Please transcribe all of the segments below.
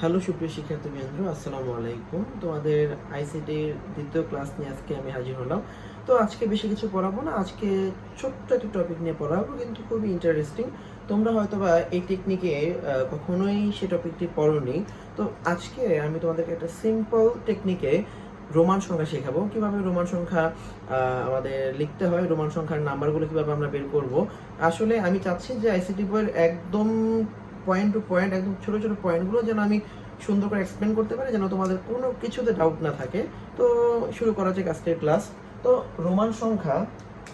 Hello, সুপ্রিয় শিক্ষার্থী বৃন্দ, আসসালামু আলাইকুম। তোমাদের আইসিটির দ্বিতীয় ক্লাস নিয়ে আজকে আমি হাজির হলাম। তো আজকে বেশি কিছু পড়াবো না, আজকে ছোট্ট একটা টপিক নিয়ে পড়াবো, কিন্তু খুবই ইন্টারেস্টিং তোমরা হয়তো বা এই টেকনিকে কখনোই সে টপিকটি পড়োনি। তো আজকে আমি তোমাদেরকে একটা সিম্পল টেকনিকে রোমান সংখ্যা শেখাবো। কীভাবে রোমান সংখ্যা আমাদের লিখতে হয়, রোমান সংখ্যার নাম্বারগুলো কীভাবে আমরা বের করব। আসলে আমি চাচ্ছি যে আইসিটি বইয়ের একদম পয়েন্ট টু পয়েন্ট একদম ছোটো ছোটো পয়েন্টগুলো যেন আমি সুন্দর করে এক্সপ্লেন করতে পারি, যেন তোমাদের কোনো কিছুতে ডাউট না থাকে। তো শুরু করা যাক আজকের ক্লাস তো রোমান সংখ্যা,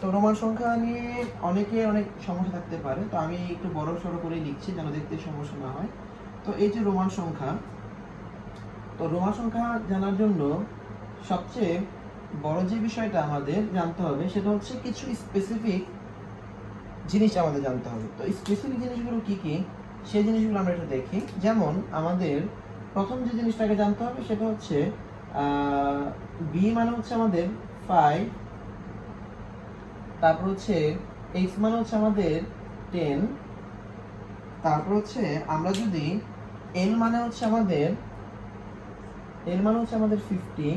তো রোমান সংখ্যা নিয়ে অনেকে অনেক সমস্যা থাকতে পারে, তো আমি একটু বড় সড়ো করে লিখছি যেন দেখতে সমস্যা না হয়। তো এই যে রোমান সংখ্যা, তো রোমান সংখ্যা জানার জন্য সবচেয়ে বড় যে বিষয়টা আমাদের জানতে হবে, সেটা হচ্ছে কিছু স্পেসিফিক জিনিস আমাদের জানতে হবে। তো স্পেসিফিক জিনিসগুলো কি কি? সেই জিনিসগুলো আমরা একটু দেখি। যেমন আমাদের প্রথম যে জিনিসটাকে জানতে হবে সেটা হচ্ছে বি মানে হচ্ছে আমাদের ফাইভ তারপর হচ্ছে এক্স মানে হচ্ছে আমাদের টেন তারপর হচ্ছে আমরা যদি এল মানে হচ্ছে আমাদের এল মানে হচ্ছে আমাদের ফিফটি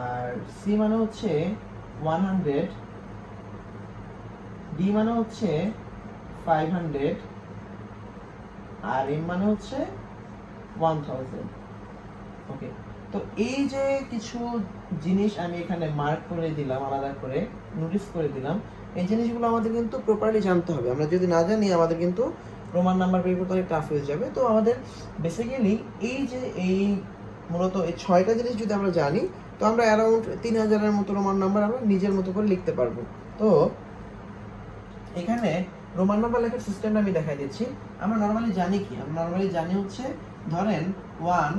আর সি মানে হচ্ছে ওয়ান হান্ড্রেড ডি মানে হচ্ছে ফাইভ হান্ড্রেড আর এম মানে হচ্ছে ওয়ান থাউজেন্ড ওকে তো এই যে কিছু জিনিস আমি এখানে মার্ক করে দিলাম, আলাদা করে নোটিস করে দিলাম, এই জিনিসগুলো আমাদের কিন্তু প্রপারলি জানতে হবে। আমরা যদি না জানি, আমাদের কিন্তু রোমান নাম্বার বের করতে অনেক টাফ হয়ে যাবে। তো আমাদের বেসিক্যালি এই যে এই মূলত এই ছয়টা জিনিস যদি আমরা জানি, তো আমরা অ্যারাউন্ড তিন হাজারের মতো রোমান নাম্বার আমরা নিজের মতো করে লিখতে পারব। তো এখানে রোমান নাম্বার লেখার সিস্টেমটা আমি দেখাই দিচ্ছি। আমরা নর্মালি জানি কি? আমরা নর্মালি জানি হচ্ছে, ধরেন ওয়ান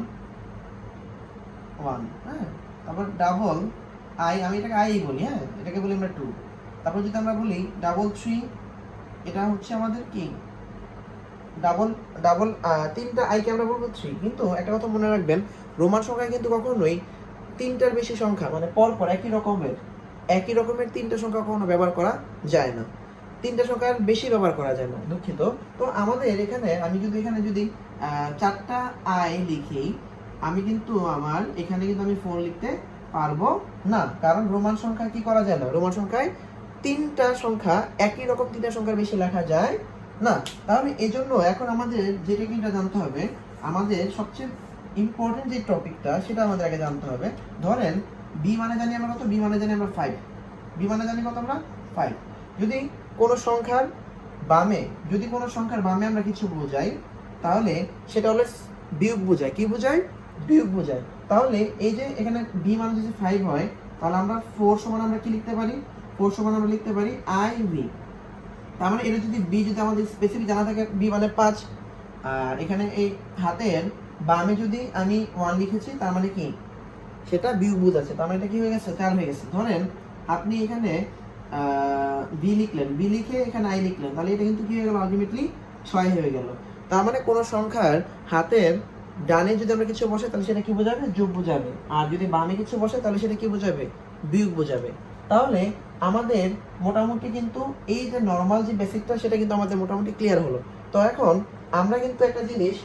ওয়ান হ্যাঁ? তারপর ডাবল আই আমি এটাকে আই বলি হ্যাঁ? এটাকে বলি আমরা টু তারপর যদি আমরা বলি ডাবল থ্রি এটা হচ্ছে আমাদের কি? ডাবল ডাবল তিনটা আইকে আমরা বলব থ্রি কিন্তু একটা কথা মনে রাখবেন, রোমান সংখ্যায় কিন্তু কখনোই তিনটার বেশি সংখ্যা মানে পরপর একই রকমের একই রকমের তিনটা সংখ্যা কখনো ব্যবহার করা যায় না। তিনটা সংখ্যার বেশি ব্যবহার করা যায় না। দুঃখিত। তো আমাদের এখানে, আমি যদি এখানে যদি চারটা আই লিখি, আমি কিন্তু আমার, এখানে কিন্তু আমি ফোর লিখতে পারব না। কারণ রোমান সংখ্যা কি করা যায় না? রোমান সংখ্যায় তিনটা সংখ্যা, একই রকম তিনটা সংখ্যার বেশি লেখা যায় না। তাহলে এই জন্য এখন আমাদের যে টেকনিকটা জানতে হবে, আমাদের সবচেয়ে ইম্পর্টেন্ট যে টপিকটা সেটা আমাদের আগে জানতে হবে। ধরেন বি মানে জানি আমরা কত? বি মানে জানি আমরা ফাইভ বি মানে জানি কত আমরা? ফাইভ যদি কোনো সংখ্যার বামে, যদি কোনো সংখ্যার বামে আমরা কিছু বোঝাই, তাহলে সেটা হলো বিয়োগ বোঝায়। কি বোঝায়? বিয়োগ বোঝায়। তাহলে এই যে এখানে বি মানে যদি ফাইভ হয়, তাহলে আমরা ফোর সমান আমরা কি লিখতে পারি? ফোর সমান আমরা লিখতে পারি আই ভি তার মানে এটা যদি বি যদি আমাদের স্পেসিফিক জানা থাকে বি মানে পাঁচ। আর এখানে এই হাতের বামে যদি আমি ওয়ান লিখেছি, তার মানে কি? সেটা বিয়োগ বুঝ আছে তার মানে এটা কি হয়ে গেছে? চার হয়ে গেছে? ধরেন, আপনি এখানে বি লিখলেন। বি লিখে এখানে আই লিখলেন। তাহলে এটা কিন্তু কি হয়ে গেল? আলটিমেটলি ছয় হয়ে গেল। তার মানে কোনো সংখ্যার হাতের ডানে যদি আমরা কিছু বসে তাহলে সেটা কি বোঝাবে? যোগ বোঝাবে। আর যদি বামে কিছু বসে তাহলে সেটা কি বোঝাবে? বিয়োগ বোঝাবে। তাহলে আমাদের মোটামুটি কিন্তু এই যে নর্মাল যে বেসিকটা সেটা কিন্তু আমাদের মোটামুটি ক্লিয়ার হলো। তো এখন আমরা কিন্তু একটা জিনিস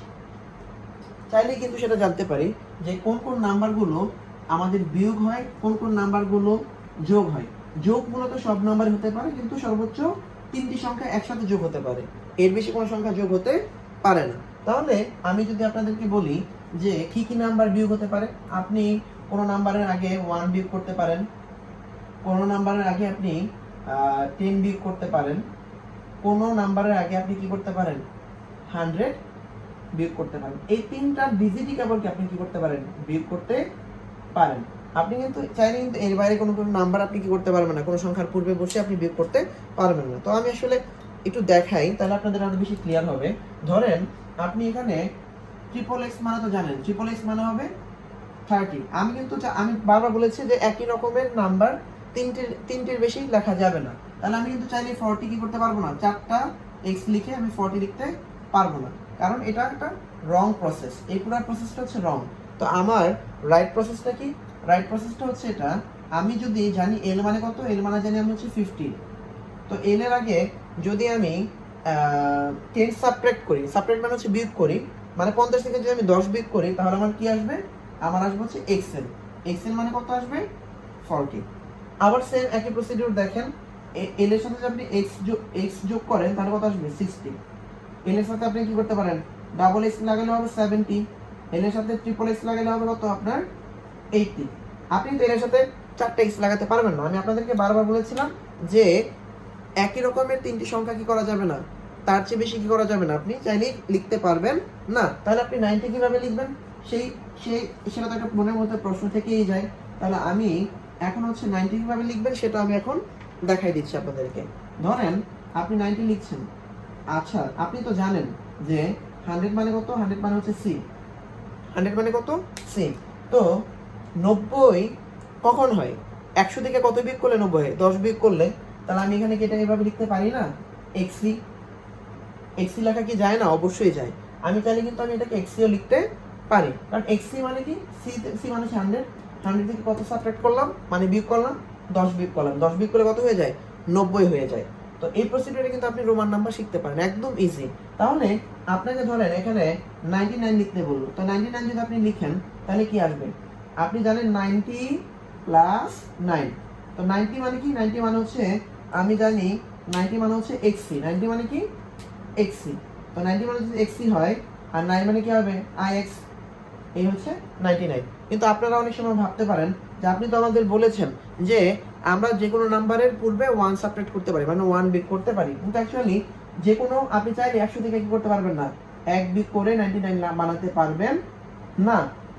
চাইলে কিন্তু সেটা জানতে পারি যে কোন কোন নাম্বারগুলো আমাদের বিয়োগ হয়, কোন কোন নাম্বারগুলো যোগ হয়। যোগ মূলত সব নাম্বার হতে পারে, কিন্তু সর্বোচ্চ তিনটি সংখ্যা একসাথে যোগ হতে পারে। এর বেশি কোনো সংখ্যা যোগ হতে পারে না। তাহলে আমি যদি আপনাদেরকে বলি যে কি কি নাম্বার বিয়োগ হতে পারে, আপনি কোনো নাম্বারের আগে ওয়ান বিয়োগ করতে পারেন, কোনো নাম্বারের আগে আপনি টেন বিয়োগ করতে পারেন, কোনো নাম্বারের আগে আপনি কি করতে পারেন হান্ড্রেড বিয়োগ করতে পারেন। এই তিনটা ডিজিটই কেবল কি আপনি কি করতে পারেন, বিয়োগ করতে পারেন। আপনি কিন্তু চাইলে কিন্তু এর বাইরে কোনো কোনো নাম্বার আপনি কি করতে পারবেন না, কোনো সংখ্যার পূর্বে বসে আপনি বিয়োগ করতে পারবেন না। তো আমি আসলে একটু দেখাই, তাহলে আপনাদের আরও বেশি ক্লিয়ার হবে। ধরেন, আপনি এখানে ট্রিপল এক্স মানে তো জানেন ট্রিপল এক্স মানে হবে থার্টি আমি কিন্তু আমি বারবার বলেছি যে একই রকমের নাম্বার তিনটির তিনটির বেশি লেখা যাবে না। তাহলে আমি কিন্তু চাইলে ফর্টি কি করতে পারব না? চারটা এক্স লিখে আমি ফর্টি লিখতে পারব না। কারণ এটা একটা রং প্রসেস এই পুরো প্রসেসটা হচ্ছে রং তো আমার রাইট প্রসেসটা কি? রাইট প্রসেসটা হচ্ছে এটা। আমি যদি জানি এল মানে কত এল মানে জানি আমি হচ্ছে ফিফটি তো এল এর আগে যদি আমি টেন সাবট্রাক্ট করি সাবট্রাক্ট মানে হচ্ছে বিয়োগ করি মানে পঞ্চাশ থেকে যদি আমি দশ বিয়োগ করি, তাহলে আমার কি আসবে? আমার আসবে হচ্ছে এক্সেল এক্সেল মানে কত আসবে? ফর্টি আবার সেম একই প্রসিডিউর দেখেন এল এর সাথে যদি আপনি এক্স যোগ এক্স যোগ করেন, তাহলে কত আসবে? সিক্সটি এল এর সাথে আপনি কি করতে পারেন? ডাবল এক্স লাগালে হবে সেভেন্টি এল এর সাথে ট্রিপল এক্স লাগালে হবে কত আপনার? এইটটি। আপনি তো এর সাথে চারটে এক্স লাগাতে পারবেন না। আমি আপনাদেরকে বারবার বলেছিলাম যে একই রকমের তিনটি সংখ্যা কি করা যাবে না? তার চেয়ে বেশি কি করা যাবে না? আপনি চাইলেই লিখতে পারবেন না। তাহলে আপনি নাইনটি কীভাবে লিখবেন? সেই সেই, সেটা তো একটা মনের মধ্যে প্রশ্ন থেকেই যায়। তাহলে আমি এখন হচ্ছে নাইনটি কীভাবে লিখবেন সেটা আমি এখন দেখাই দিচ্ছি আপনাদেরকে। ধরেন আপনি নাইনটি লিখছেন। আচ্ছা আপনি তো জানেন যে হান্ড্রেড মানে কত? হান্ড্রেড মানে হচ্ছে সি। হান্ড্রেড মানে কত? সি। তো নব্বই কখন হয়? একশো থেকে কত বিয়োগ করলে নব্বই? হয় দশ বিয়োগ করলে? তাহলে আমি এখানে কি এটা এভাবে লিখতে পারি না? এক্সি এক্সি লেখা কি যায় না? অবশ্যই যায়। আমি চাইলে কিন্তু আমি এটাকে এক্সিও লিখতে পারি। কারণ এক্সি মানে কি? সি সি মানে হান্ড্রেড হান্ড্রেড থেকে কত সাবট্রাক্ট করলাম? মানে বিয়োগ করলাম? দশ বিয়োগ করলাম। দশ বিয়োগ করলে কত হয়ে যায়? নব্বই হয়ে যায়। তো এই প্রসিডিউরে কিন্তু আপনি রোমান নাম্বার শিখতে পারেন। একদম ইজি তাহলে আপনাকে ধরেন এখানে নাইনটি নাইন লিখতে বলল। তো নাইনটি নাইন যদি আপনি লিখেন, তাহলে কি আসবে? আপনি জানেন নাইনটি প্লাস নাইন। তো নাইনটি মানে কি? নাইনটি মানে হচ্ছে, আমি জানি নাইনটি মানে হচ্ছে এক্সি নাইনটি মানে কি? এক্সি তো নাইনটি মানে যদি এক্সি হয়, আর নাইন মানে কি হবে? আই এক্স এই হচ্ছে নাইনটি নাইন। কিন্তু আপনারা অনেক সময় ভাবতে পারেন যে আপনি তো আমাদের বলেছেন যে আমরা যে কোনো নাম্বারের পূর্বে ওয়ান সাবট্রাক্ট করতে পারি মানে ওয়ান বিট করতে পারি। কিন্তু অ্যাকচুয়ালি যে কোনো, আপনি চাইলে একশো থেকে কি করতে পারবেন না। এক বিট করে নাইনটি নাইন বানাতে পারবেন না।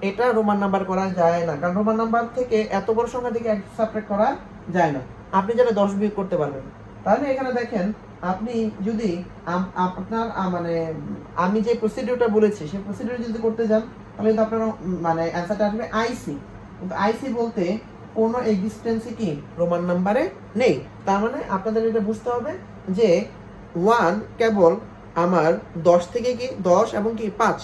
এটা রোমান নাম্বার করা যায় না। কারণ রোমান নাম্বার থেকে এত বড় সংখ্যা থেকে এক সাবট্রাক্ট করা যায় না। আপনি যেন দশ বিয়োগ করতে পারবেন। তাহলে এখানে দেখেন, আপনি যদি আপনার মানে আমি যে প্রসিডিউরটা বলেছি, সেই প্রসিডিউর যদি করতে যান, তাহলে কিন্তু আপনার মানে অ্যান্সারটা আসবে আইসি কিন্তু আইসি বলতে কোনো এক্সিস্টেন্সি কি রোমান নাম্বারে নেই। তার মানে আপনাদের এটা বুঝতে হবে যে ওয়ান কেবল আমার দশ থেকে কি দশ এবং কি পাঁচ?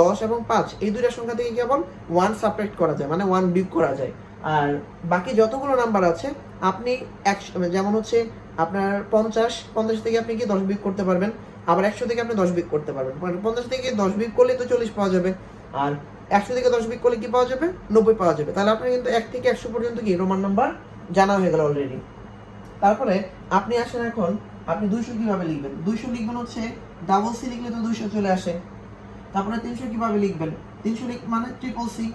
দশ এবং পাঁচ, এই দুইটা সংখ্যা থেকে কেবল ওয়ান সাবট্রাক্ট করা যায় মানে ওয়ান বিয়োগ করা যায়। আর বাকি যতগুলো নাম্বার আছে, আপনি একশো যেমন হচ্ছে আপনার পঞ্চাশ পঞ্চাশ থেকে আপনি কি দশ বিয়োগ করতে পারবেন, আবার একশো থেকে আপনি দশ বিয়োগ করতে পারবেন। মানে পঞ্চাশ থেকে দশ বিয়োগ করলে তো চল্লিশ পাওয়া যাবে, আর একশো থেকে দশ বিয়োগ করলে কি পাওয়া যাবে? নব্বই পাওয়া যাবে। তাহলে আপনার কিন্তু এক থেকে একশো পর্যন্ত কি রোমান নাম্বার জানা হয়ে গেল অলরেডি তারপরে আপনি আসেন এখন, আপনি দুইশো কীভাবে লিখবেন? দুইশো লিখবেন হচ্ছে ডাবল সি লিখলে তো দুইশো চলে আসে। তারপরে তিনশো কীভাবে লিখবেন? তিনশো লিখ মানে ট্রিপল সি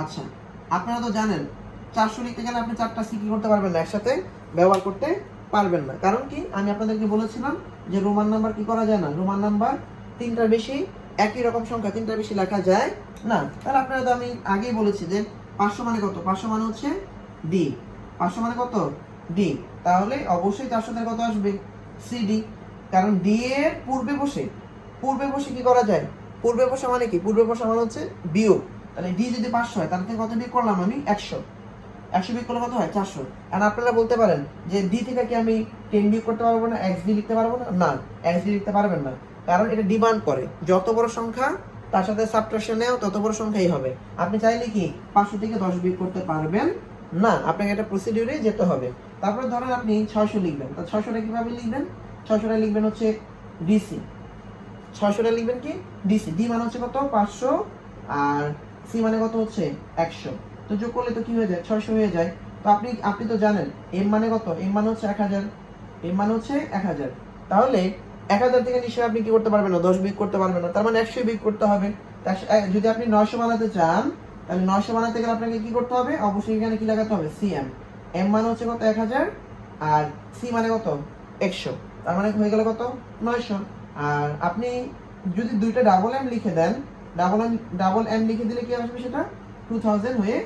আচ্ছা আপনারা তো জানেন, চারশো লিখতে গেলে আপনি চারটা সি কি করতে পারবেন না, একসাথে ব্যবহার করতে পারবেন না। কারণ কি? আমি আপনাদেরকে বলেছিলাম যে রোমান নাম্বার কি করা যায় না? রোমান নাম্বার তিনটার বেশি, একই রকম সংখ্যা, তিনটার বেশি লেখা যায় না। তাহলে আপনারা তো আমি আগেই বলেছি যে পাঁচশো মানে কত? পাঁচশো মানে হচ্ছে ডি পাঁচশো মানে কত? ডি তাহলে অবশ্যই সাথে কত আসবে? সিডি কারণ ডি এর পূর্বে বসে পূর্বে বসে কি করা যায়? পূর্বে বসা মানে কি? পূর্বে বসা মানে হচ্ছে বিয়োগ। তাহলে ডি যদি পাঁচশো হয়, তার থেকে কত বিয়োগ করলাম আমি? একশো। একশো বিয়োগ করলে কত হয়? চারশো। আর আপনারা বলতে পারেন যে ডি থেকে কি আমি টেন বিয়োগ করতে পারব না এক্স ডি লিখতে পারব না? না এক্স ডি লিখতে পারবেন না। কারণ এটা ডিমান্ড করে। যত বড় সংখ্যা, তার সাথে সাবট্রাকশনেও তত বড় সংখ্যাই হবে। আপনি চাইলে কি পাঁচশো থেকে দশ বিয়োগ করতে পারবেন? না, আপনাকে একটা প্রসিডিউরে যেতে হবে। তারপরে ধরেন আপনি ছয়শো লিখবেন তা ছয়শোটা কীভাবে লিখবেন? ছয়শোটা লিখবেন হচ্ছে ডিসি ছয়শোটা লিখবেন কি? ডিসি ডি মানে হচ্ছে কত? পাঁচশো। আর সি মানে কত হচ্ছে? একশো। তো যোগ করলে তো কি হয়ে যায়? ছয়শো হয়ে যায়। তো আপনি আপনি তো জানেন এম মানে কত? এম মানে হচ্ছে এক হাজার। এম মানে হচ্ছে এক হাজার। তাহলে এক হাজার থেকে নিশ্চয়ই আপনি কি করতে পারবেন না? দশ বিয়োগ করতে পারবেন না। তার মানে একশো বিয়োগ করতে হবে। যদি আপনি নয়শো বানাতে চান, তাহলে নয়শো বানাতে গেলে আপনাকে কি করতে হবে? অবশ্যই এখানে কি লাগাতে হবে? সি এম এম মানে হচ্ছে কত? এক হাজার। আর সি মানে কত? একশো। তার মানে হয়ে গেল কত? নয়শো। আর আপনি যদি দুইটা ডাবল এম লিখে দেন ডাবল এম ডাবল এম লিখে দিলে কি আসবে সেটা? টু থাউজেন্ড হয়ে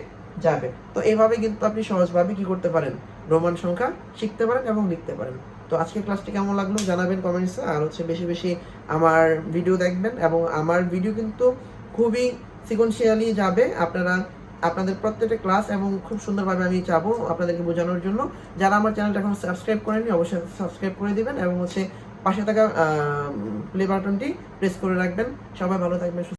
যাবে। তো এইভাবে কিন্তু আপনি সহজভাবে কি করতে পারেন? রোমান সংখ্যা শিখতে পারেন এবং লিখতে পারেন। তো আজকের ক্লাসটি কেমন লাগল জানাবেন কমেন্টসে আর হচ্ছে বেশি বেশি আমার ভিডিও দেখবেন এবং আমার ভিডিও কিন্তু খুবই সিকোয়েন্সিয়ালি যাবে। আপনারা, আপনাদের প্রত্যেকটা ক্লাস এবং খুব সুন্দরভাবে আমি চাবো আপনাদেরকে বোঝানোর জন্য। যারা আমার চ্যানেলটা এখন সাবস্ক্রাইব করেনি অবশ্যই সাবস্ক্রাইব করে দিবেন এবং হচ্ছে পাশে থাকা প্লে বাটনটি প্রেস করে রাখবেন। সবাই ভালো থাকবেন